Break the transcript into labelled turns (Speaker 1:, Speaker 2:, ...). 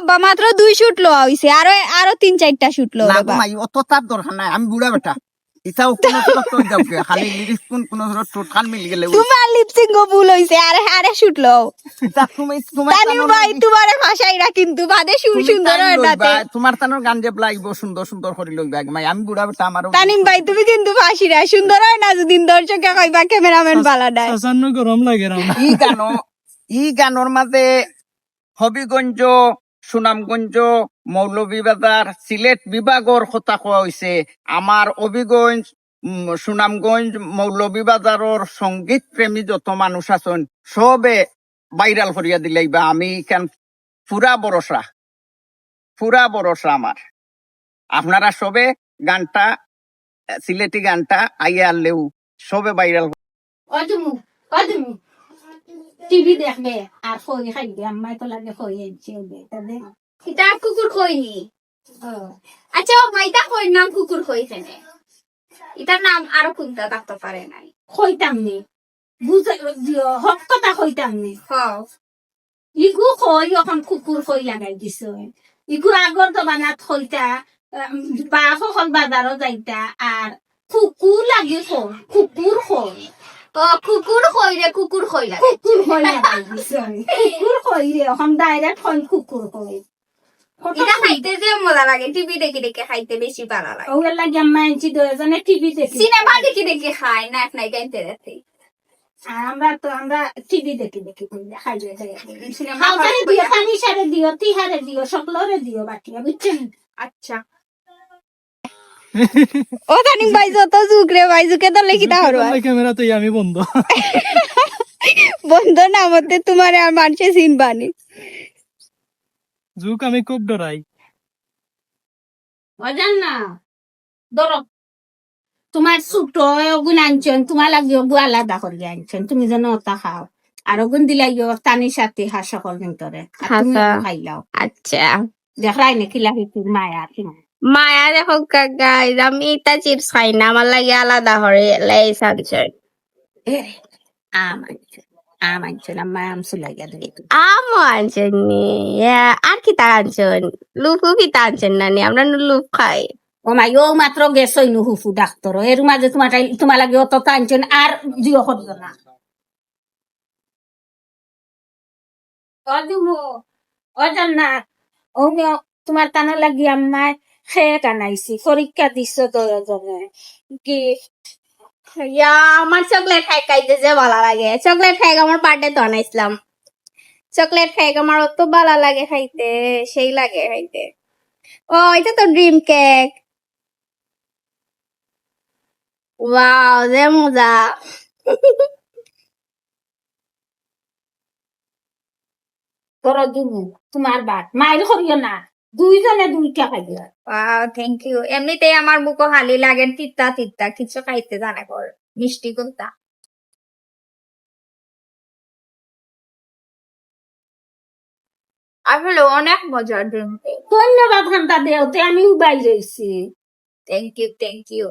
Speaker 1: আব্বা মাত্র দুই শুট লোয়া হইছে আরও আরও তিন চারটা শুট লো
Speaker 2: না মাই অত তার দরকার নাই আমি বুড়া বেটা। ইতাও কোন তো যাও খালি লিরিক্স কোন কোন সুরত টোট খান মিল গেলে
Speaker 1: তোমার লিপসিং গো ভুল হইছে আরে আরে শুট
Speaker 2: তা তুমি তোমার
Speaker 1: ভাই তোমারে ভাষাইরা কিন্তু বাদে সুর সুন্দর
Speaker 2: তোমার তানোর গান যে লাগবো সুন্দর সুন্দর করে লইবা। আগে মাই আমি বুড়া বেটা আমারও
Speaker 1: তানিম ভাই তুমি কিন্তু ফাঁসিরা সুন্দর হয় না যদি দর্শকে কইবা ক্যামেরাম্যান বালা দেয়।
Speaker 3: সাসান্ন গরম লাগে রাম
Speaker 2: ই গান ই গানের মাঝে হবিগঞ্জ সুনামগঞ্জ মৌলভীবাজার সিলেট বিভাগর কথা কোৱা হৈছে। আমাৰ হবিগঞ্জ উম, সুনামগঞ্জ মৌলভীবাজাৰৰ সংগীত প্ৰেমী যত মানুষ আছেন সবে ভাইরাল করিয়া দিলাই বা আমি কেন পুরা ভরসা পুরা ভরসা আমার আপনারা সবে গানটা সিলেটি গানটা আইয়া আনলেও সবে ভাইরাল
Speaker 4: টিভি দেখবে আর খই খাইবে আম্মাই তো লাগে খই এনছে
Speaker 5: এটা কুকুর খইনি। আচ্ছা ও মাইটা খই নাম কুকুর খই খেনে এটার নাম আরও কোনটা থাকতে পারে নাই।
Speaker 4: খইতাম নি। বুঝে হক কথা খইতাম নি। ইগু খই এখন কুকুর খই লাগাই দিছে। ইগু আগর জমানাত খইতা বা সকল বাজারও যাইতা আর কুকুর লাগি খই কুকুর খই।
Speaker 5: ও কুকুর খই রে কুকুর খই
Speaker 4: কুকুর খই কুকুর খই রে এখন ডাইরেক্ট খই কুকুর খই
Speaker 5: এটা খাইতে যে মজা লাগে টিভি দেখে দেখে খাইতে বেশি ভালো লাগে।
Speaker 4: ওগুলো লাগে আম্মা আনছি দুজনে টিভি দেখি।
Speaker 5: সিনেমা দেখে দেখে খাই না এক নাই গাইতে
Speaker 4: আর আমরা তো আমরা টিভি দেখি দেখি খাই
Speaker 5: সিনেমা
Speaker 4: দিও পানি সারে দিও তিহারে দিও সকলরে দিও বাকি বুঝছেন?
Speaker 5: আচ্ছা।
Speaker 1: ও তানিম ভাই যত যুগ রে ভাই যুগে তো লেখিতা হরবা
Speaker 3: ক্যামেরা তো আমি বন্ধ।
Speaker 1: বন্ধ না মতে তোমারে আর মানুষে চিনবানি
Speaker 3: জুক আমি খুব ডরাই।
Speaker 4: বুঝেন না ধরো। তোমার ছোট ওগুন আনছেন তোমার লাগে ওগু আলাদা করে আনছেন তুমি যেন ওটা খাও। আর ওগুন দিলাই টানি সাথে হাঁস তুমি
Speaker 1: হাসা।
Speaker 4: খাইলাও।
Speaker 1: আচ্ছা।
Speaker 4: দেখাই নাকি লাগি তোর মায়া
Speaker 1: মায়া দেখো গাইজ আমি এটা চিপস খাই না আমার লাগে আলাদা হরে লাই সানছেন
Speaker 4: আম আনছেন আম আনছেন আমার আম
Speaker 1: আনছেন নি আর কি তা আনছেন? লুফু কি তা আনছেন না নি? আমরা লুফ খাই।
Speaker 4: ও মাই ও মাত্র গেছই নু হুফু ডাক্তর এর মাঝে তোমার তোমার লাগে অত টানছেন আর জিও করিও না। অদিমু ও জান্নাত ও তোমার টানা লাগি আম্মায় টানাইছি পরীক্ষা গিফট
Speaker 1: ইয়া, আমার চকলেট খাই খাইতে যে ভালো লাগে। চকলেট খাই আমার পার্টে তো আনাইছিলাম চকলেট খাই আমার অত ভালো লাগে খাইতে, সেই লাগে খাইতে। ও, এটা তো ড্রিম কেক ওয়াও যে মজা।
Speaker 4: তোর তোমার বাট মায়ের করিও না। দুইজনে দুইটা খাইবে
Speaker 5: ওয়াও থ্যাংক ইউ এমনিতেই আমার মুখো হালি লাগে তিত্তা তিত্তা কিছু খাইতে জানা কর মিষ্টি কোনটা? আসলে অনেক মজার ড্রিম
Speaker 4: ধন্যবাদ খান্তা দেওতে আমি উবাই রয়েছি
Speaker 5: থ্যাংক ইউ থ্যাংক ইউ